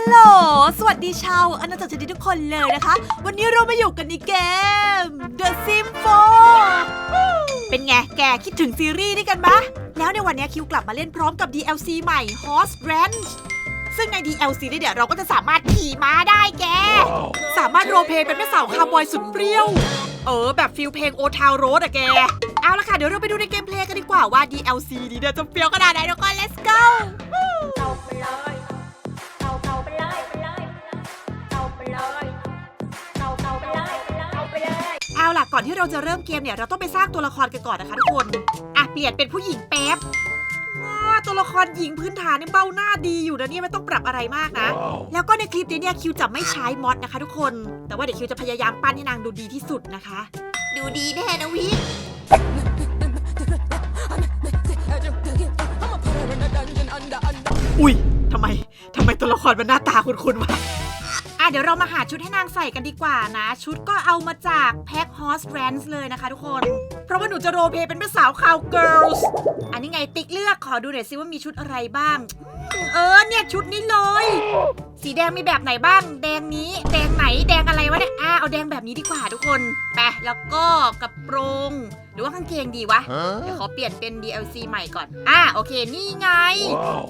ฮัลโหล สวัสดีชาวอาณาจักรชนิดทุกคนเลยนะคะ วันนี้เรามาอยู่กันในเกม The Sims 4เป็นไง แกคิดถึงซีรีส์นี่กันปะแล้วในวันนี้คิวกลับมาเล่นพร้อมกับ DLC ใหม่ Horse Ranch ซึ่งใน DLC นี่เดี๋ยวเราก็จะสามารถขี่ม้าได้แก สามารถโรลเพลย์เป็นแม่สาวคาวบอยสุดเปรี้ยว เออ แบบฟิลเพลงโอทาวโรสอะแก เอาละค่ะ เดี๋ยวเราไปดูในเกมเพลย์กันดีกว่าว่า DLC นี้เนี่ยจะเปรี้ยวขนาดไหนทุกคน let's go ล่ะก่อนที่เราจะเริ่มเกมเนี่ยเราต้องไปสร้างตัวละครกันก่อนนะคะทุกคนอะเปลี่ยนเป็นผู้หญิงแป๊บอ้อตัวละครหญิงพื้นฐานเนี่ยเบ้าหน้าดีอยู่นะเนี่ยไม่ต้องปรับอะไรมากนะ แล้วก็ในคลิปนี้เนี่ยคิวจะไม่ใช้มอดนะคะทุกคน แต่ว่าเดี๋ยวคิวจะพยายามปั้นให้นางดูดีที่สุดนะคะ ดูดีแน่นะวิอุ้ยทำไมทำไมตัวละครมันหน้าตาคุ้นๆวะอะ เดี๋ยวเรามาหาชุดให้นางใส่กันดีกว่านะ ชุดก็เอามาจากแพ็คฮอสแรนส์เลยนะคะทุกคน เพราะว่าหนูจะโรเพลย์เป็นสาวคาวเกิร์ลส์อันนี้ไงติ๊กเลือกขอดูหน่อยซิว่ามีชุดอะไรบ้าง เออเนี่ยชุดนี้เลย สีแดงมีแบบไหนบ้าง แดงนี้ แดงไหน แดงอะไรวะเนี่ยอะเอาแดงแบบนี้ดีกว่าทุกคนไปแล้วก็กระโปรง หรือว่ากางเกงดีวะ เดี๋ยวขอเปลี่ยนเป็น DLC ใหม่ก่อน อะโอเค นี่ไง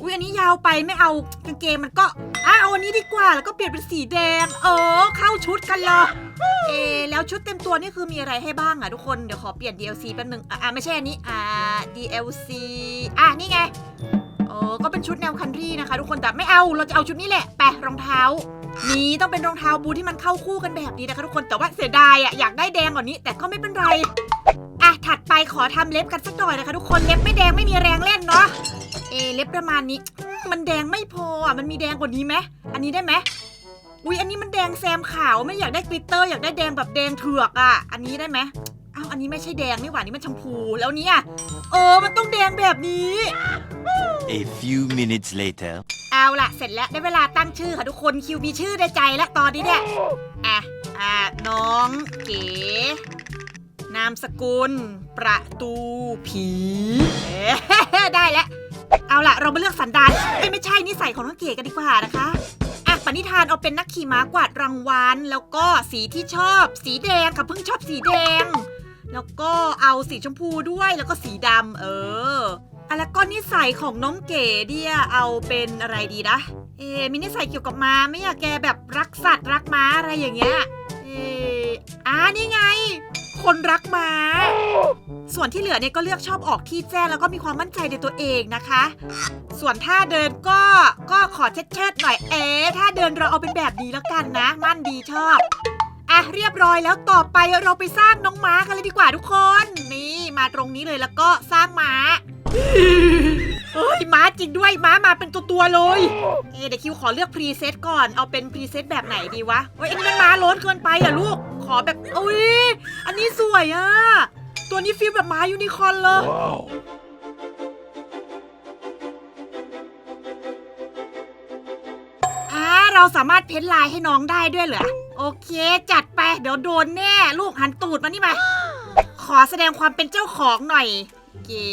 อุ้ยอันนี้ยาวไปไม่เอากางเกงมันก็ อะเอาอันนี้ดีกว่า แล้วก็เปลี่ยนเป็นสีแดง เออ เข้าชุดกันเลยเอะแล้วชุดเต็มตัวนี่คือมีอะไรให้บ้างอะทุกคน เดี๋ยวขอเปลี่ยน DLC แป๊บนึง อะอะไม่ใช่อันนี้ อ่า DLC อะนี่ไงเออก็เป็นชุดแนวคันทรีนะคะ ทุกคนแต่ไม่เอาเราจะเอาชุดนี้แหละแปะรองเท้า นี้ต้องเป็นรองเท้าบูทที่มันเข้าคู่กันแบบนี้นะคะทุกคนแต่ว่าเสียดายอะอยากได้แดงกว่านี้ แต่ก็ไม่เป็นไรอะถัดไปขอทำเล็บกันสักหน่อยนะคะทุกคนเล็บไม่แดงไม่มีแรงเล่นเนาะเอเล็บประมาณนี้ มันแดงไม่พออะมันมีแดงกว่านี้ไหมอันนี้ได้ไหมอุ้ยอันนี้มันแดงแซมขาวไม่อยากได้กลิตเตอร์อยากได้แดงแบบแดงเถือกอะ อันนี้ได้ไหมอ้าวอันนี้ไม่ใช่แดงนี่หว่านี่มันชมพูแล้วเนี่ยเออมันต้องแดงแบบนี้ A few minutes later. เอาล่ะ เสร็จแล้วได้เวลาตั้งชื่อค่ะทุกคนคิวมีชื่อในใจแล้วตอนนี้เนี่ยอะอะน้องเก๋ นามสกุล ประตูผีเอ๊ะได้แล้ว เอาล่ะ เรามาเลือกสันดานเอ้ยไม่ใช่นิสัยของน้องเก๋กันดีกว่านะคะอะปณิธานเอาเป็นนักขี่ม้ากวาดรางวัลแล้วก็สีที่ชอบ สีแดงค่ะเพิ่งชอบสีแดง แล้วก็เอาสีชมพูด้วยแล้วก็สีดำเออ อะแล้วก็นิสัยของน้องเก๋เดียเอาเป็นอะไรดีนะ เอมีนิสัยเกี่ยวกับม้าไหม่อะแกแบบรักสัตว์รักม้าอะไรอย่างเงี้ย เอออ่านี่ไง คนรักม้า ส่วนที่เหลือเนี่ยก็เลือกชอบออกที่แจ้งแล้วก็มีความมั่นใจในตัวเองนะคะ ส่วนท่าเดินก็ก็ขอเชิดๆหน่อยเอ๊ะท่าเดินเราเอาเป็นแบบนี้แล้วกันนะ มั่นดีชอบ อะเรียบร้อยแล้วต่อไปเราไปสร้างน้องม้ากันเลยดีกว่าทุกคน นี่มาตรงนี้เลยแล้วก็สร้างม้า เฮ้ยม้าจริงด้วยม้ามาเป็นตัวตัวๆเลย เอะเดี๋ยวคิวขอเลือกพรีเซตก่อน เอาเป็นพรีเซตแบบไหนดีวะเฮ้ยอันนี้มันม้าโล้นเกินไปอะลูก ขอแบบอุ้ยอันนี้สวยอะ ตัวนี้ฟีลแบบม้ายูนิคอร์นเลยอ่าเราสามารถเพ้นลายให้น้องได้ด้วยเหรอ โอเคจัดไป เดี๋ยวโดนแน่ ลูกหันตูดมานี่มา ขอแสดงความเป็นเจ้าของหน่อย เก๋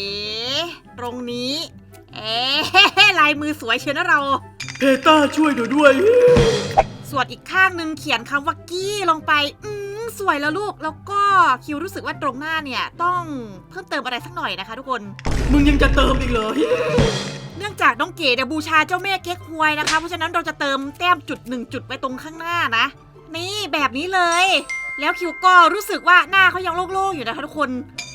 ตรงนี้ เอ๊ะลายมือสวยเชียวนะเราเพต้าช่วยหนูด้วย ส่วนอีกข้างหนึ่งเขียนคำว่ากี้ลงไป อืมสวยแล้วลูก แล้วก็คิวรู้สึกว่าตรงหน้าเนี่ย ต้องเพิ่มเติมอะไรสักหน่อยนะคะทุกคน มึงยังจะเติมอีกเหรอ เนื่องจากน้องเก๋เนี่ยบูชาเจ้าแม่เก๊กฮวยนะคะ เพราะฉะนั้นเราจะเติมแต้มจุดหนึ่งจุดไว้ตรงข้างหน้านะ นี่แบบนี้เลย แล้วคิวก็รู้สึกว่าหน้าเขายังโล่งๆอยู่นะคะทุกคน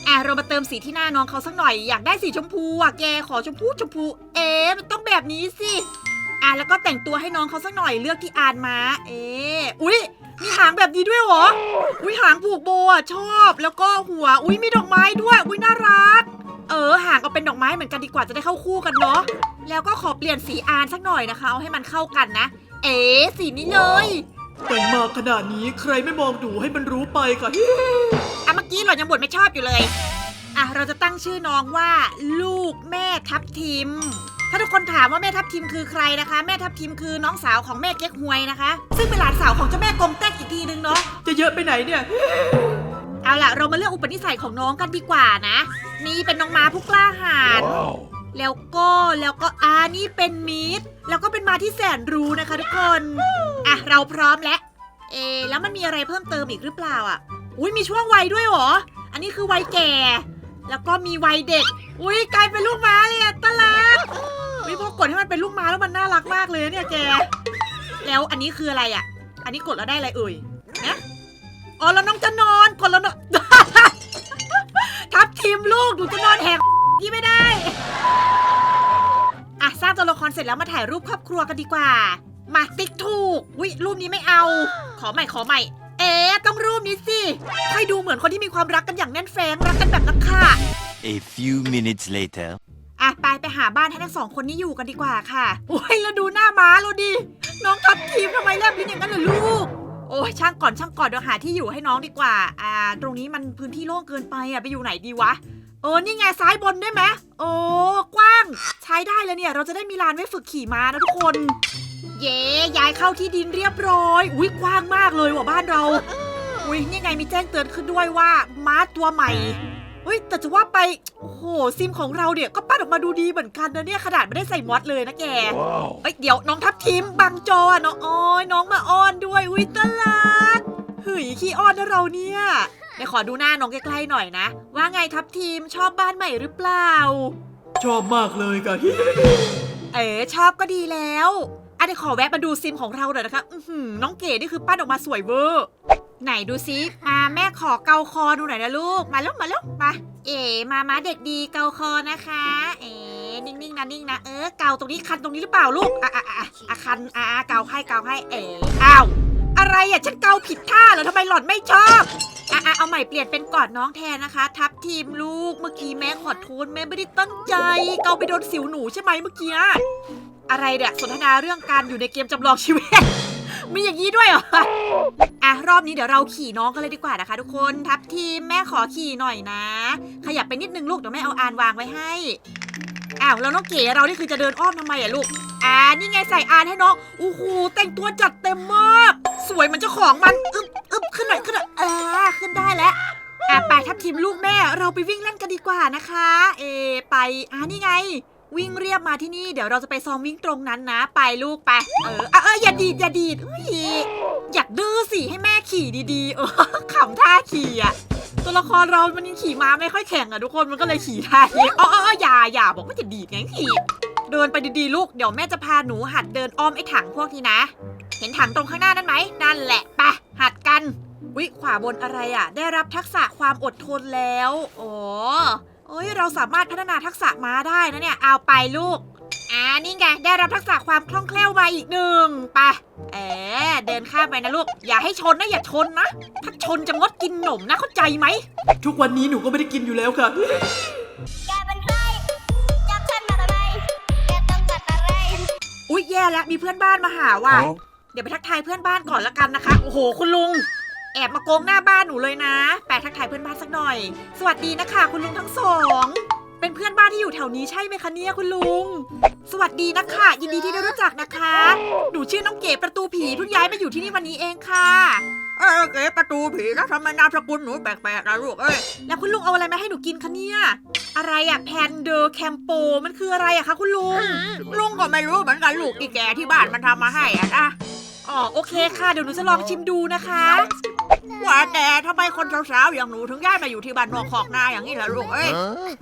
อะเรามาเติมสีที่หน้าน้องเขาสักหน่อยอยากได้สีชมพูอะแกขอชมพูชมพู เอ๊ะมันต้องแบบนี้สิอะแล้วก็แต่งตัวให้น้องเขาสักหน่อยเลือกที่อานมาเอ๊ะอุ๊ยมีหางแบบนี้ด้วยเหรออุ้ยหางผูกโบอะชอบ แล้วก็หัว อุ้ยมีดอกไม้ด้วย อุ้ยน่ารัก เออหางเอาเป็นดอกไม้เหมือนกันดีกว่าจะได้เข้าคู่กันเนาะแล้วก็ขอเปลี่ยนสีอานสักหน่อยนะคะเอาให้มันเข้ากันนะ เอ๋สีนี้เลย แต่งมาขนาดนี้ใครไม่มองดูให้มันรู้ไปค่ะอะเมื่อกี้หล่อนยังบ่นไม่ชอบอยู่เลย อะเราจะตั้งชื่อน้องว่า ลูกแม่ทับทิม ถ้าทุกคนถามว่าแม่ทับทิมคือใครนะคะ แม่ทับทิมคือน้องสาวของแม่เก๊กฮวยนะคะ ซึ่งเป็นหลานสาวของเจ้าแม่กงแต๊กอีกทีนึงเนาะ จะเยอะไปไหนเนี่ย เอาล่ะ เรามาเลือกอุปนิสัยของน้องกันดีกว่านะ นี่เป็นน้องม้าผู้กล้าหาญ แล้วก็แล้วก็อานี่เป็นมีดแล้วก็เป็นมาที่แสนรู้นะคะทุกคนอะเราพร้อมแล้วเอแล้วมันมีอะไรเพิ่มเติมอีกหรือเปล่าอะ อุ้ยมีช่วงวัยด้วยเหรอ อันนี้คือวัยแก่ แล้วก็มีวัยเด็ก อุ้ยกลายเป็นลูกม้าเลยอะตลาดอุ้ยพอกดให้มันเป็นลูกม้าแล้วมันน่ารักมากเลยเนี่ยแก แล้วอันนี้คืออะไรอะ อันนี้กดแล้วได้อะไรเอ่ยนะอ๋อแล้วน้องจะนอนกดแล้วเนอะทับทีมลูกหนูจะนอนแหก พี่ไม่ได้ อะสร้างตัวละครเสร็จแล้วมาถ่ายรูปครอบครัวกันดีกว่า มาติ๊กถูกวิรูปนี้ไม่เอา ขอใหม่ขอใหม่ เอ๊ะต้องรูปนี้สิให้ดูเหมือนคนที่มีความรักกันอย่างแน่นแฟ้งรักกันแบบนักฆ่า A few minutes later. อะไปไปหาบ้านให้ทั้งสองคนนี้อยู่กันดีกว่าค่ะ โอ้ยแล้วดูหน้าม้าเราดิ น้องทับทีมทำไมแลบลิ้นอย่างนั้นเหรอลูก โอ้ยช่างก่อนช่างก่อนเดี๋ยวหาที่อยู่ให้น้องดีกว่า อ่า ตรงนี้มันพื้นที่โล่งเกินไปอะไปอยู่ไหนดีวะ เออนี่ไงซ้ายบนได้ไหมโอ้กว้าง ใช้ได้เลยเนี่ย เราจะได้มีลานไว้ฝึกขี่ม้านะทุกคน เย้ย้ายเข้าที่ดินเรียบร้อย อุ้ยกว้างมากเลยว่ะบ้านเรา อุ้ยนี่ไงมีแจ้งเตือนขึ้นด้วยว่าม้าตัวใหม่เฮ้ยแต่จะว่าไปโอ้โหซิมของเราเนี่ยก็ปั้นออกมาดูดีเหมือนกันนะเนี่ยขนาดไม่ได้ใส่มอดเลยนะแกเอ้ยเดี๋ยวน้องทับทิมบังจอน้องอ้อยน้องมาอ้อนด้วยอุ้ยตลาดเฮ้ยขี้อ้อนนะเราเนี่ย เดี๋ยวขอดูหน้าน้องใกล้ๆหน่อยนะ ว่าไงทับทิมชอบบ้านใหม่หรือเปล่า ชอบมากเลยกะเอ๋ชอบก็ดีแล้วอะเดี๋ยวขอแวะมาดูซิมของเราหน่อยนะคะ อือหือน้องเก๋นี่คือปั้นออกมาสวยเวอร์ ไหนดูซิมาแม่ขอเกาคอดูหน่อยนะลูก มาแล้วมาแล้วมา เอ๋มามาเด็กดีเกาคอนะคะ เอ๋นิ่งๆนะนิ่งนะเออเกาตรงนี้คันตรงนี้หรือเปล่าลูก อะอะอะอะคันอะอะเกาให้เกาให้เอ๋อ้าว อะไรอะฉันเกาผิดท่าเหรอทำไมหล่อนไม่ชอบอะอะเอาใหม่เปลี่ยนเป็นกอดน้องแทนนะคะ ทับทีมลูกเมื่อกี้แม่ขอโทษแม่ไม่ได้ตั้งใจ เกาไปโดนสิวหนูใช่ไหมเมื่อกี้อะไรเนี่ยสนทนาเรื่องการอยู่ในเกมจำลองชีวิตมีอย่างนี้ด้วยเหรออะรอบนี้เดี๋ยวเราขี่น้องกันเลยดีกว่านะคะ ทุกคนทับทีมแม่ขอขี่หน่อยนะ ขยับไปนิดนึงลูกเดี๋ยวแม่เอาอานวางไว้ให้ อ้าวแล้วน้องเก๋เรานี่คือจะเดินอ้อมทำไมอะลูก อ่านี่ไงใส่อานให้น้องโอ้โหแต่งตัวจัดเต็มมาก สวยเหมันเจ้าของมันอึบอึบขึ้นหน่อยขึ้นหน่อยเอ่าขึ้นได้แล้วอะไปทับทีมลูกแม่เราไปวิ่งเล่นกันดีกว่านะคะ เอ ไปอ่านี่ไง วิ่งเรียบมาที่นี่เดี๋ยวเราจะไปซ้อมวิ่งตรงนั้นนะ ไปลูกไป เอออะเอออย่าดีดอย่าดีดอุ้ยอยากดื้อสิให้แม่ขี่ดีๆเออขำท่าขี่อะ ตัวละครเรามันยังขี่ม้าไม่ค่อยแข็งอะทุกคนมันก็เลยขี่ท่านี้อ๋ออ๋ออย่าอย่าบอกว่าจะดีดไงขี่เดินไปดีๆลูกเดี๋ยวแม่จะพาหนูหัดเดินอ้อมไอ้ถังพวกนี้นะ เห็นถังตรงข้างหน้านั่นไหมนั่นแหละไปหัดกันวิขวาบนอะไรอะ ได้รับทักษะความอดทนแล้ว อ๋อเอ้ยเราสามารถพัฒนาทักษะม้าได้นะเนี่ยเอาไปลูก อ่านี่ไงได้รับทักษะความคล่องแคล่วมาอีกหนึ่งไปเอ๋เดินข้ามไปนะลูก อย่าให้ชนนะอย่าชนนะ ถ้าชนจะงดกินหนมนะเข้าใจไหม ทุกวันนี้หนูก็ไม่ได้กินอยู่แล้วค่ะ แกเป็นใครจับฉันมาทำไมแกต้องกัดอะไร อุ๊ยแย่แล้วมีเพื่อนบ้านมาหาว่ะ เดี๋ยวไปทักทายเพื่อนบ้านก่อนละกันนะคะ โอ้โห คุณลุง แอบมาโกงหน้าบ้านหนูเลยนะแปลทักทายเพื่อนบ้านสักหน่อย สวัสดีนะคะ คุณลุงทั้งสอง เป็นเพื่อนบ้านที่อยู่แถวนี้ใช่ไหมคะเนี่ยคุณลุง สวัสดีนะคะ ยินดีที่ได้รู้จักนะคะ หนูชื่อน้องเก๋ประตูผีเพิ่งย้ายมาอยู่ที่นี่วันนี้เองค่ะ เออเก๋ประตูผีแล้วทำไมนามสกุลหนูแปลกๆนะลูกเอ้ยแล้วคุณลุงเอาอะไรมาให้หนูกินคะเนี่ย อะไรอะแพนเดอร์แคมโปมันคืออะไรอะคะคุณลุง ลุงก็ไม่รู้เหมือนกันลูกอีแกที่บ้านมันทำมาให้อะนะอ๋อโอเคค่ะเดี๋ยวหนูจะลองชิมดูนะคะ ว่าแต่ทำไมคนสาวๆอย่างหนูถึงย้ายมาอยู่ที่บ้านนอกขอกนาอย่างนี้ล่ะลูกเอ้ย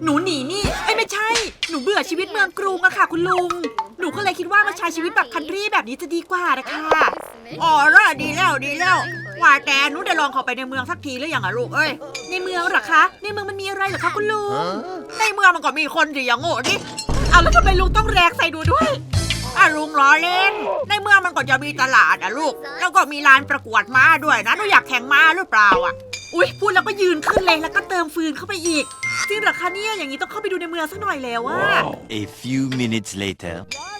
หนูหนีนี่เอ้ยไม่ใช่ หนูเบื่อชีวิตเมืองกรุงอะค่ะ คุณลุง หนูก็เลยคิดว่ามาใช้ชีวิตแบบคันทรีแบบนี้จะดีกว่านะคะอ๋อแล้วดีแล้วดีแล้ว ว่าแต่หนูได้ลองเข้าไปในเมืองสักทีหรือยังอะลูกเอ้ยในเมืองเหรอคะ ในเมืองมันมีอะไรเหรอคะคุณลุงในเมืองมันก็มีคนสิอย่างโง่ดิเอาแล้วทำไมลุงต้องแรกใส่ดูด้วย อะลุงล้อเล่น ในเมืองมันก็จะมีตลาดอะลูก แล้วก็มีลานประกวดม้าด้วยนะหนูอยากแข่งม้าหรือเปล่าอะอุ้ยพูดแล้วก็ยืนขึ้นเลยแล้วก็เติมฟืนเข้าไปอีกจริงเหรอคะเนี่ยอย่างนี้ต้องเข้าไปดูในเมืองสักหน่อยแล้วว่า A few minutes later.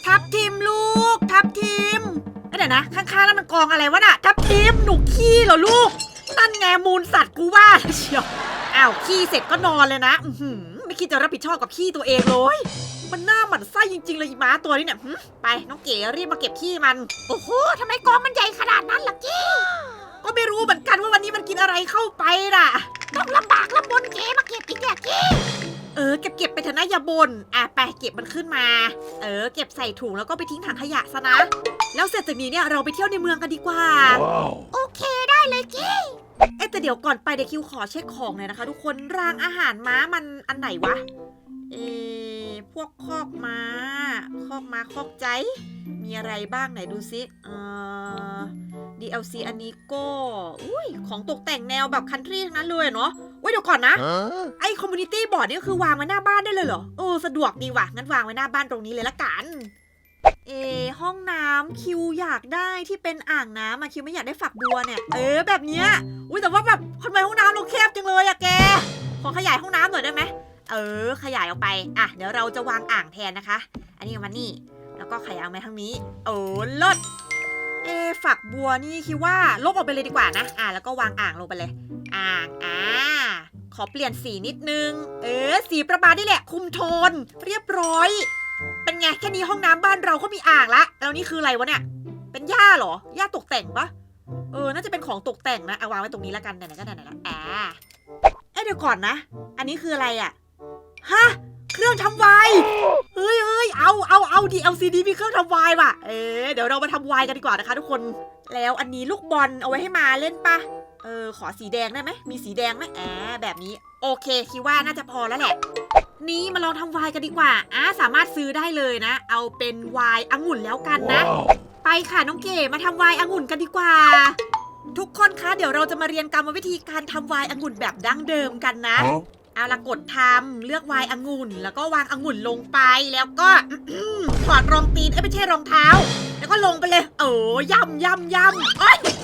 ทับทีมลูก ทับทีมเอ้ยเดี๋ยวนะข้างๆแล้วมันกองอะไรวะน่ะทับทีมหนูขี้เหรอลูกนั่นไงมูลสัตว์กูว่าแล้วเชียวอ้าวขี้เสร็จก็นอนเลยนะ อือหือไม่ คิดจะรับผิดชอบกับขี้ตัวเองเลย มันหน้าหมันไส้จริง ๆ เลยอีม้าตัวนี้เนี่ยหึไปน้องเก๋รีบมาเก็บขี้มัน โอ้โหทำไมกองมันใหญ่ขนาดนั้นล่ะกี้ก็ไม่รู้เหมือนกันว่าวันนี้มันกินอะไรเข้าไปน่ะ ต้องลำบากลำบนเก๋มาเก็บอีกแกกี้เออเก็บเก็บไปเถอะนะอย่าบน่นอะไปเก็บมันขึ้นมา เออ เก็บใส่ถุงแล้วก็ไปทิ้งถังขยะซะนะ แล้วเสร็จจากนี้เนี่ยเราไปเที่ยวในเมืองกันดีกว่า โอเคได้เลยกี้ เอ๊ะแต่เดี๋ยวก่อนไปเดี๋ยวคิวขอเช็คของหน่อยนะคะ ทุกคนรางอาหารม้ามันอันไหนวะ เอะพวกคอกม้า คอกม้าคอกใจ มีอะไรบ้างไหนดูซิเอ่อ DLC อันนี้ก็อุ้ยของตกแต่งแนวแบบคันทรีทั้งนั้นเลยอะเนาะเว้ยเดี๋ยวก่อนนะ Huh? ไอคอมมูนิตี้บอร์ดนี่ก็คือวางไว้หน้าบ้านได้เลยเหรอ เออ สะดวกดีว่ะ งั้นวางไว้หน้าบ้านตรงนี้เลยละกัน เอ ห้องน้ำคิวอยากได้ที่เป็นอ่างน้ำอะคิวไม่อยากได้ฝักบัวเนี่ย เออแบบเนี้ย อุ้ยแต่ว่าแบบทำไมห้องน้ำเราแคบจังเลยอะแก ขอขยายห้องน้ำหน่อยได้ไหม เออ ขยายออกไป อะเดี๋ยวเราจะวางอ่างแทนนะคะ อันนี้มานี่ แล้วก็ขยายออกมาทางนี้ โอ้ลดเอฝักบัวนี่คิดว่าลบออกไปเลยดีกว่านะ อะแล้วก็วางอ่างลงไปเลย อ่างอ่าขอเปลี่ยนสีนิดนึง เออ สีประมาณนี่แหละ คุมโทน เรียบร้อย เป็นไงแค่นี้ห้องน้ำบ้านเราก็มีอ่างละแล้วนี่คืออะไรวะเนี่ย เป็นหญ้าเหรอหญ้าตกแต่งปะเออ น่าจะเป็นของตกแต่งนะเอาวางไว้ตรงนี้แล้วกันไหนๆก็ไหนๆแล้วอ่าเอ๊ะเดี๋ยวก่อนนะ อันนี้คืออะไรอะฮะเครื่องทำไวน์เฮ้ยเฮ้ยเอาเอาเอาดี LCD มีเครื่องทำไวน์ว่ะ เอ๊ะเดี๋ยวเรามาทำไวน์กันดีกว่านะคะ ทุกคน แล้วอันนี้ลูกบอลเอาไว้ให้มาเล่นปะ เออขอสีแดงได้ไหมมีสีแดงไหมอ่าแบบนี้ โอเค คิดว่าน่าจะพอแล้วแหละ นี่มาลองทำไวน์กันดีกว่าอ่าสามารถซื้อได้เลยนะ เอาเป็นไวน์องุ่นแล้วกันนะ ไปค่ะน้องเก๋มาทำไวน์องุ่นกันดีกว่า ทุกคนคะเดี๋ยวเราจะมาเรียนกรรมวิธีการทำไวน์องุ่นแบบดั้งเดิมกันนะ Huh? เอาละกดทำเลือกไวน์องุ่น แล้วก็วางองุ่นลงไปแล้วก็ถอดรองตีนเอ้ยไม่ใช่รองเท้า แล้วก็ลงไปเลย โอ้ย่ำย่ำย่ำเอ้ยเออ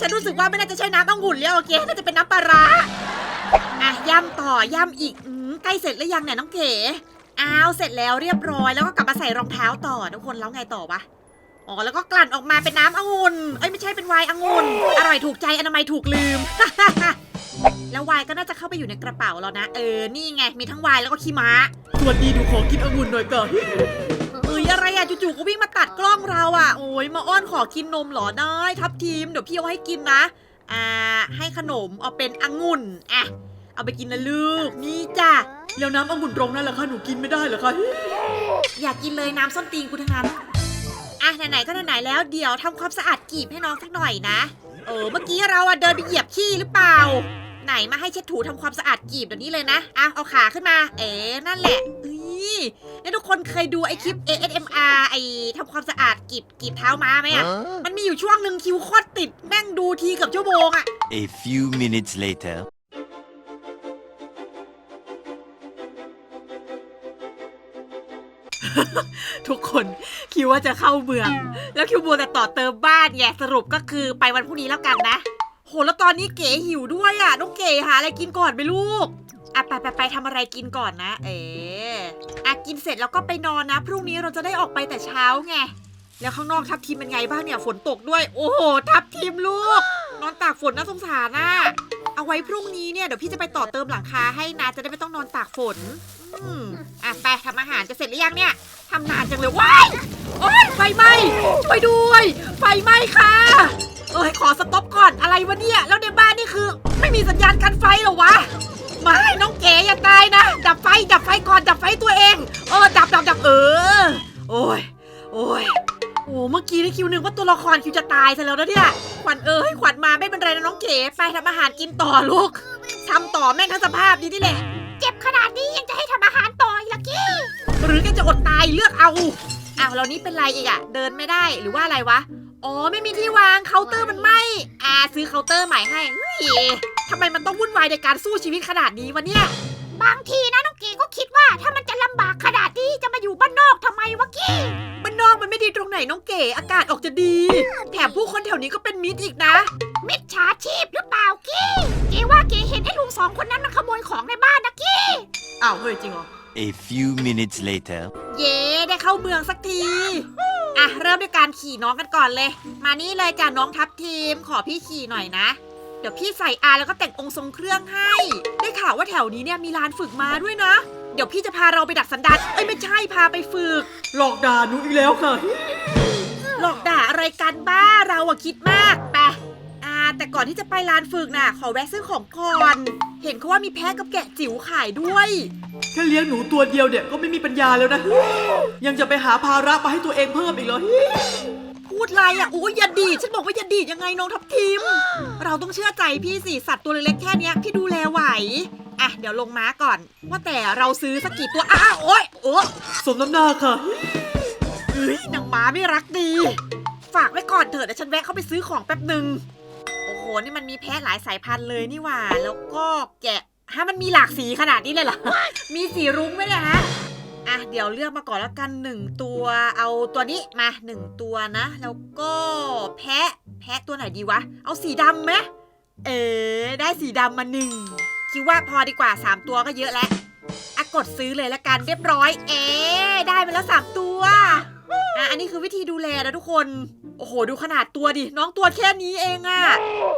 ฉันรู้สึกว่าไม่น่าจะใช่น้ำองุ่นแล้วโอเคน่าจะเป็นน้ำปลาร้าอะย่ำต่อย่ำอีกอืมใกล้เสร็จหรือยังเนี่ยน้องเก๋อ้าวเสร็จแล้วเรียบร้อยแล้วก็กลับมาใส่รองเท้าต่อทุกคนแล้วไงต่อวะอ๋อแล้วก็กลั่นออกมาเป็นน้ำองุ่นเอ้ยไม่ใช่เป็นไวน์องุ่นอร่อยถูกใจอนามัยถูกลืม แล้วไวน์ก็น่าจะเข้าไปอยู่ในกระเป๋าแล้วนะ เออนี่ไงมีทั้งไวน์แล้วก็ขี้ม้า สวัสดีหนูของกินองุ่นหน่อยก่อน อะไรอะจู่ๆก็วิ่งมาตัดกล้องเราอะโอ้ยมาอ้อนขอกินนมเหรอได้ทับทีมเดี๋ยวพี่เอาให้กินนะ อ่า ให้ขนมเอาเป็นองุ่นอะเอาไปกินนะลูกนี่จ้ะแล้วน้ำองุ่นตรงนั้นล่ะคะหนูกินไม่ได้เหรอคะอยากกินเลยน้ำส้นตีนกูทั้งนั้นอะไหนๆก็ไหนๆแล้วเดี๋ยวทำความสะอาดกีบให้น้องสักหน่อยนะเออเมื่อกี้เราอะเดินไปเหยียบขี้หรือเปล่า ไหนมาให้เช็ดถูทำความสะอาดกีบเดี๋ยวนี้เลยนะอะเอาขาขึ้นมา เอ๋นั่นแหละเอ้ย นี่ทุกคนเคยดูไอคลิป ASMR ไอทำความสะอาดกีบกีบเท้าม้าไหมอะ Huh? มันมีอยู่ช่วงหนึ่งคิวโคตรติดแม่งดูทีเกับชั่วโมงอะ A few minutes later. ทุกคนคิวว่าจะเข้าเมือง แล้วคิวบัวแต่ต่อเติมบ้านไงสรุปก็คือไปวันพรุ่งนี้แล้วกันนะ โหแล้วตอนนี้เก๋หิวด้วยอะน้องเก๋หาอะไรกินก่อนไปลูก อะไปไปไปทำอะไรกินก่อนนะ เอ๋อะกินเสร็จแล้วก็ไปนอนนะ พรุ่งนี้เราจะได้ออกไปแต่เช้าไง แล้วข้างนอกทับทีมเป็นไงบ้างเนี่ยฝนตกด้วย โอ้โห ทับทีมลูก นอนตากฝนน่าสงสารน่ะ เอาไว้พรุ่งนี้เนี่ยเดี๋ยวพี่จะไปต่อเติมหลังคาให้นะจะได้ไม่ต้องนอนตากฝน อืมอะไปทำอาหารจะเสร็จหรือยังเนี่ยทำนานจังเลยว้ายโอ้ยไฟไหม้ช่วยด้วย ไฟไหม้ค่ะ เอ้ยขอสต็อปก่อนอะไรวะเนี่ย แล้วในบ้านนี่คือ ไม่มีสัญญาณกันไฟเหรอวะ ไม่น้องเก๋อย่าตายนะ ดับไฟดับไฟก่อนดับไฟตัวเองเออดับดับดับเออ โอ้ยโอ้ยโอ้เมื่อกี้นี่คิวหนึ่งว่าตัวละครคิวจะตายซะแล้วนะเนี่ยขวัญเอ้ขวัญมาไม่เป็นไรนะน้องเก๋ไปทำอาหารกินต่อลูกทำต่อแม่งทั้งสภาพนี้นี่แหละ เจ็บขนาดนี้ยังจะให้ทำอาหารต่ออีกล่ะกี้ หรือแกจะอดตายเลือกเอาอ้าวแล้วนี่เป็นไรอีกอะเดินไม่ได้หรือว่าอะไรวะ อ๋อไม่มีที่วางเคาน์เตอร์มันไหมอ่าซื้อเคาน์เตอร์ใหม่ให้เฮ้ยทำไมมันต้องวุ่นวายในการสู้ชีวิตขนาดนี้วะเนี่ย บางทีนะน้องเก๋ก็คิดว่าถ้ามันจะลำบากขนาดนี้จะมาอยู่บ้านนอกทำไมวะกี้บ้านนอกมันไม่ดีตรงไหนน้องเก๋อากาศออกจะดี แถมผู้คนแถวนี้ก็เป็นมิตรอีกนะ มิจฉาชีพหรือเปล่ากี้เก๋ว่าเก๋เห็นไอ้ลุงสองคนนั้นมันขโมยของในบ้านนะกี้อ้าวเฮ้ยจริงเหรอ A few minutes later. เย้ได้เข้าเมืองสักที อะ เริ่มด้วยการขี่น้องกันก่อนเลย มานี่เลยจ้ะน้องทัพทีม ขอพี่ขี่หน่อยนะ เดี๋ยวพี่ใส่อาแล้วก็แต่งองค์ทรงเครื่องให้ ได้ข่าวว่าแถวนี้เนี่ยมีลานฝึกม้าด้วยนะ เดี๋ยวพี่จะพาเราไปดัดสันดานเอ้ยไม่ใช่พาไปฝึก หลอกด่าหนูอีกแล้วค่ะ หลอกด่าอะไรกันบ้าเราอะคิดมากไปอ่า แต่ก่อนที่จะไปลานฝึกน่ะ ขอแวะซื้อของก่อน เห็นเขาว่ามีแพะกับแกะจิ๋วขายด้วย แค่เลี้ยงหนูตัวเดียวเนี่ยก็ไม่มีปัญญาแล้วนะ ยังจะไปหาภาระมาให้ตัวเองเพิ่มอีกเหรอพูดอะไรอะโอ้ยอย่าดีดฉันบอกว่าอย่าดีดยังไงน้องทับทิม เราต้องเชื่อใจพี่สิสัตว์ตัวเล็กๆแค่เนี้ยพี่ดูแลไหว อะ เดี๋ยวลงม้าก่อน ว่าแต่เราซื้อสักกี่ตัว อ้าวโอ๊ยโอ้สมน้ำหน้าค่ะเฮ้ยนางม้าไม่รักดี ฝากไว้ก่อนเถอะเดี๋ยวฉันแวะเข้าไปซื้อของแป๊บหนึ่ง โอ้โห นี่มันมีแพะหลายสายพันธุ์เลยนี่หว่า แล้วก็แกะฮะมันมีหลากสีขนาดนี้เลยเหรอ มีสีรุ้งไหมเนี่ยฮะ อะ เดี๋ยวเลือกมาก่อนแล้วกันหนึ่งตัว เอาตัวนี้มาหนึ่งตัวนะ แล้วก็แพะ แพะตัวไหนดีวะ เอาสีดำไหมเอ๋ได้สีดำมาหนึ่ง คิดว่าพอดีกว่า 3 ตัวก็เยอะแล้วอะกดซื้อเลยละกันเรียบร้อย เอ๊ะได้ไปแล้ว 3 ตัว อะ อันนี้คือวิธีดูแลนะทุกคน โอ้โห ดูขนาดตัวดิ น้องตัวแค่นี้เองอะ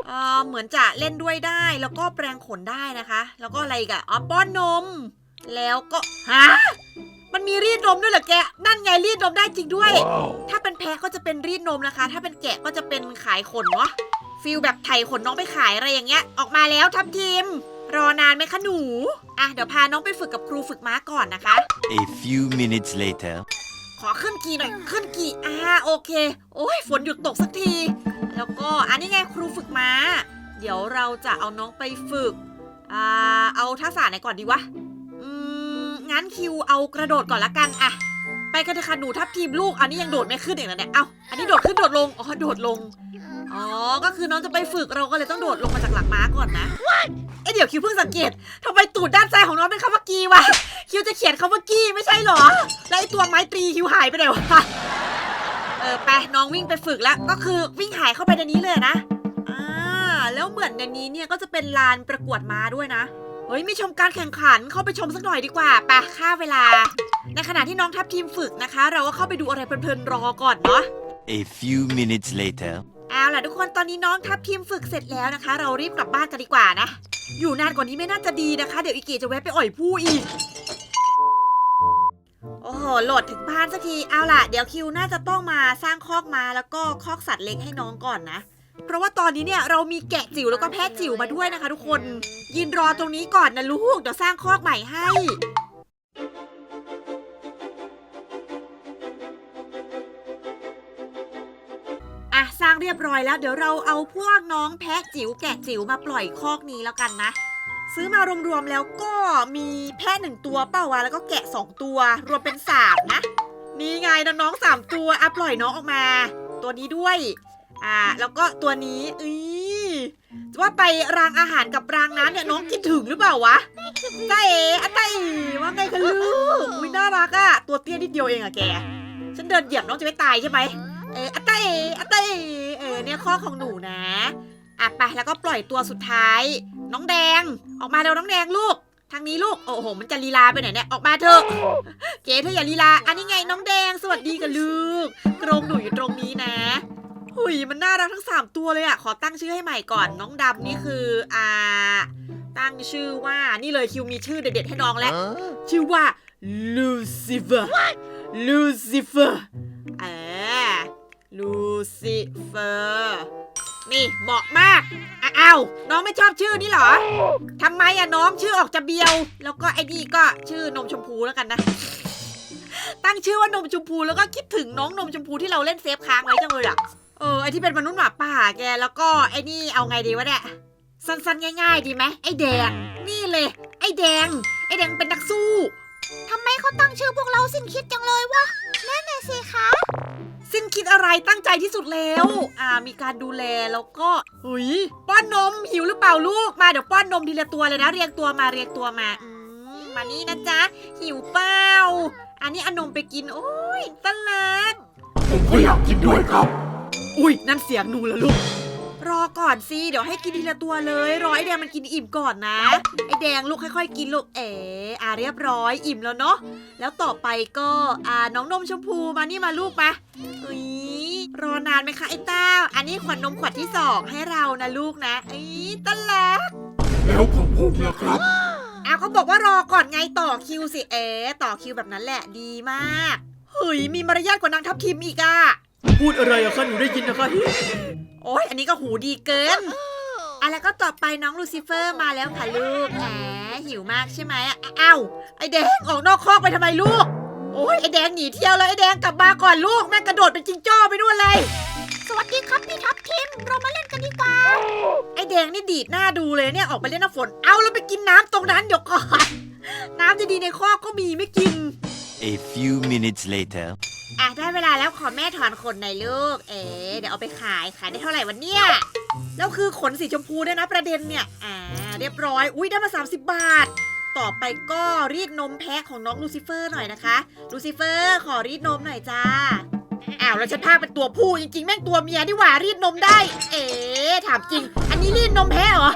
เออเหมือนจะเล่นด้วยได้ แล้วก็แปรงขนได้นะคะ แล้วก็อะไรอีกอะอ๋อป้อนนม แล้วก็ฮะมันมีรีดนมด้วยเหรอแก นั่นไงรีดนมได้จริงด้วยถ้าเป็นแพะก็จะเป็นรีดนมนะคะ ถ้าเป็นแกะก็จะเป็นขายขนเนาะฟิลแบบไถ่ขนน้องไปขายอะไรอย่างเงี้ย ออกมาแล้วทับทีม รอนานไหมคะหนู อะเดี๋ยวพาน้องไปฝึกกับครูฝึกม้าก่อนนะคะ A few minutes later. ขอขึ้นกี่หน่อย ขึ้นกี่อ่าโอเค โอ้ยฝนหยุดตกสักที แล้วก็อันนี้ไงครูฝึกม้า เดี๋ยวเราจะเอาน้องไปฝึก อ่า เอาทักษะไหนก่อนดีวะ อืม งั้นคิวเอากระโดดก่อนละกันอะไปกันเถอะค่ะหนูทับทีมลูก อันนี้ยังโดดไม่ขึ้นอีกแล้วเนี่ย เอาอันนี้โดดขึ้นโดดลง อ๋อ โดดลง อ๋อ ก็คือน้องจะไปฝึกเราก็เลยต้องโดดลงมาจากหลังม้าก่อนนะเอ้ยเดี๋ยวคิวเพิ่งสังเกตทำไมตูดด้านซ้ายของน้องเป็นคำว่ากีวะ คิวจะเขียนคำว่ากี้ไม่ใช่เหรอ แล้วไอ้ตัวไม้ตรีคิวหายไปไหนวะ เออไปน้องวิ่งไปฝึกแล้ว ก็คือวิ่งหายเข้าไปในนี้เลยนะ อ่า แล้วเหมือนในนี้เนี่ยก็จะเป็นลานประกวดม้าด้วยนะ เฮ้ยมีชมการแข่งขันเข้าไปชมสักหน่อยดีกว่าไปค่าเวลา ในขณะที่น้องทัพทีมฝึกนะคะ เราก็เข้าไปดูอะไรเพลินๆรอก่อนเนาะ A few minutes later. เอาล่ะทุกคนตอนนี้น้องทัพทีมฝึกเสร็จแล้วนะคะ เรารีบกลับบ้านกันดีกว่านะ อยู่นานกว่านี้ไม่น่าจะดีนะคะ เดี๋ยวอีเกีจะแวะไปอ่อยผู้อีก โอ้โหโหลดถึงบ้านสักทีเอาล่ะ เดี๋ยวคิวน่าจะต้องมาสร้างคอกมาแล้วก็คอกสัตว์เล็กให้น้องก่อนนะเพราะว่าตอนนี้เนี่ยเรามีแกะจิ๋วแล้วก็แพะจิ๋วมาด้วยนะคะ ทุกคน ยืนรอตรงนี้ก่อนนะลูกเดี๋ยวสร้างคอกใหม่ให้ อะสร้างเรียบร้อยแล้ว เดี๋ยวเราเอาพวกน้องแพะจิ๋วแกะจิ๋วมาปล่อยคอกนี้แล้วกันนะ ซื้อมารวมๆแล้วก็มีแพะหนึ่งตัวเป้าวะแล้วก็แกะสองตัว รวมเป็นสามนะนี่ไงน้องๆสามตัวอะปล่อยน้องออกมา ตัวนี้ด้วยอ่าแล้วก็ตัวนี้อือจะว่าไปรางอาหารกับรางน้ำเนี่ยน้องคิดถึงหรือเปล่าวะตาเอ๋อะตาเอ๋ว่าไงคะลูกอุ้ยน่ารักอะตัวเตี้ยนิดเดียวเองอะแก ฉันเดินเหยียบน้องจะไม่ตายใช่ไหม อออัตเตเออัตเตเอเออเนี่ยข้อของหนูนะอะไปแล้วก็ปล่อยตัวสุดท้าย น้องแดง ออกมาเร็วน้องแดงลูก ทางนี้ลูก โอ้โห มันจะลีลาไปไหนเนี่ย ออกมาเถอะเก๋เธออย่าลีลา อันนี้ไงน้องแดง สวัสดีกันลูก กรงหนูอยู่ตรงนี้นะหุยมันน่ารักทั้งสามตัวเลยอะขอตั้งชื่อให้ใหม่ก่อน น้องดำนี่คืออ่าตั้งชื่อว่า นี่เลยคิวมีชื่อเด็ดๆให้น้องแล้ว ชื่อว่า Lucifer Lucifer เออ ลูซิเฟอร์นี่เหมาะมากอ้าวน้องไม่ชอบชื่อนี้เหรอทำไมอะน้องชื่อออกจะเบียว แล้วก็ไอ้นี่ก็ชื่อนมชมพูแล้วกันนะ ตั้งชื่อว่านมชมพูแล้วก็คิดถึงน้องนมชมพูที่เราเล่นเซฟค้างไว้จังเลยอะเออไอที่เป็นมนุษย์หมาป่าแกแล้วก็ไอ้นี่เอาไงดีวะเนี่ยสั้นๆง่าย ๆ ดีไหมไอ้แดง นี่เลย ไอ้แดง ไอ้แดงเป็นนักสู้ทำไมเขาตั้งชื่อพวกเราสิ้นคิดจังเลยวะนั่นน่ะสิคะ สิ้นคิดอะไรตั้งใจที่สุดแล้ว อ่า มีการดูแลแล้วก็หุยป้อนนมหิวหรือเปล่าลูก มาเดี๋ยวป้อนนมทีละตัวเลยนะ เรียงตัวมาเรียงตัวมาอืมมานี่นะจ๊ะ หิวเปล่า อันนี้เอานมไปกิน โอ้ยตะลักผมก็อยากกินด้วยครับ อุ้ยนั่นเสียงหนูแล้วลูก รอก่อนสิเดี๋ยวให้กินทีละตัวเลยรอไอแดงมันกินอิ่มก่อนนะ ไอแดงลูกค่อย ๆ กินลูกเอ๋อ่าเรียบร้อยอิ่มแล้วเนาะแล้วต่อไปก็อ่าน้องนมชมพูมานี่มาลูกมาอุ้ยรอนานไหมคะไอ้เต้า อันนี้ขวดนมขวดที่สองให้เรานะลูกนะอีตะลักแล้วของผมล่ะครับอ้าวเขาบอกว่ารอก่อนไงต่อคิวสิเอ๋ต่อคิวแบบนั้นแหละดีมากเฮ้ยมีมารยาทกว่านางทัพทิมอีกอะพูดอะไรอะคะหนูได้ยินนะคะโโอ้ยอันนี้ก็หูดีเกินอะแล้วก็ต่อไปน้องลูซิเฟอร์มาแล้วค่ะลูกแหมหิวมากใช่ไหมอะอ้าวไอแดงออกนอกคอกไปทำไมลูก โอ้ยไอแดงหนีเที่ยวแล้วไอแดงกลับมาก่อนลูกแม่งกระโดดเป็นจิงโจ้ไปนู่นเลย สวัสดีครับพี่ทับทิมเรามาเล่นกันดีกว่า ไอแดงนี่ดีดหน้าดูเลยเนี่ยออกไปเล่นน้ำฝน เอาแล้วไปกินน้ำตรงนั้นเดี๋ยวก่อน น้ำจะดีๆในคอกก็มีไม่กิน A few minutes later. อะได้เวลาแล้วขอแม่ถอนขนหน่อยลูก เอ๋เดี๋ยวเอาไปขายขายได้เท่าไหร่วันเนี้ยแล้วคือขนสีชมพูด้วยนะประเด็นเนี่ย อ่า เรียบร้อย อุ้ยได้มา 30 บาท ต่อไปก็รีดนมแพะของน้องลูซิเฟอร์หน่อยนะคะ ลูซิเฟอร์ขอรีดนมหน่อยจ้า อ้าวแล้วฉันพากเป็นตัวผู้จริงๆ แม่งตัวเมียนี่หว่ารีดนมได้ เอ๋ถามจริง อันนี้รีดนมแพะเหรอ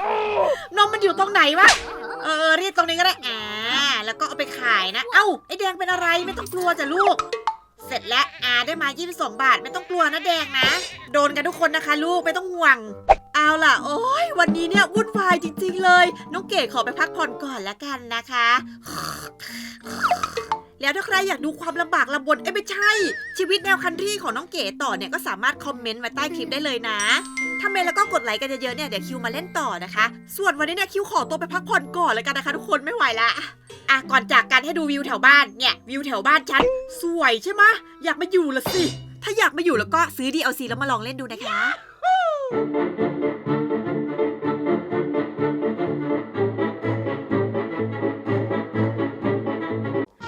นมมันอยู่ตรงไหนวะ เออรีดตรงนี้ก็ได้อ่าแล้วก็เอาไปขายนะ เอ้าไอแดงเป็นอะไรไม่ต้องกลัวจ้ะลูก เสร็จแล้วอาได้มา 22 บาท ไม่ต้องกลัวนะแดงนะ โดนกันทุกคนนะคะ ลูกไม่ต้องห่วง เอาล่ะ โอ้ยวันนี้เนี่ยวุ่นวายจริง ๆ เลย น้องเก๋ขอไปพักผ่อนก่อนละกันนะคะ แล้วถ้าใครอยากดูความลำบากลำบนเอ้ยไม่ใช่ ชีวิตแนวคันทรีของน้องเก๋ต่อเนี่ยก็สามารถคอมเมนต์ไว้ใต้คลิปได้เลยนะถ้าเมนแล้วก็กดไลค์กันเยอะๆเนี่ยเดี๋ยวคิวมาเล่นต่อนะคะ ส่วนวันนี้เนี่ยคิวขอตัวไปพักผ่อนก่อนแล้วกันนะคะ ทุกคนไม่ไหวละ อะก่อนจากกันให้ดูวิวแถวบ้านเนี่ยวิวแถวบ้านฉันสวยใช่ไหมะอยากมาอยู่ละสิ ถ้าอยากมาอยู่แล้วก็ซื้อ DLC แล้วมาลองเล่นดูนะคะ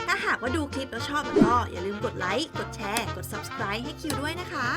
ถ้าหากว่าดูคลิปแล้วชอบแล้วก็อย่าลืมกดไลค์ กดแชร์ กด subscribe ให้คิวด้วยนะคะ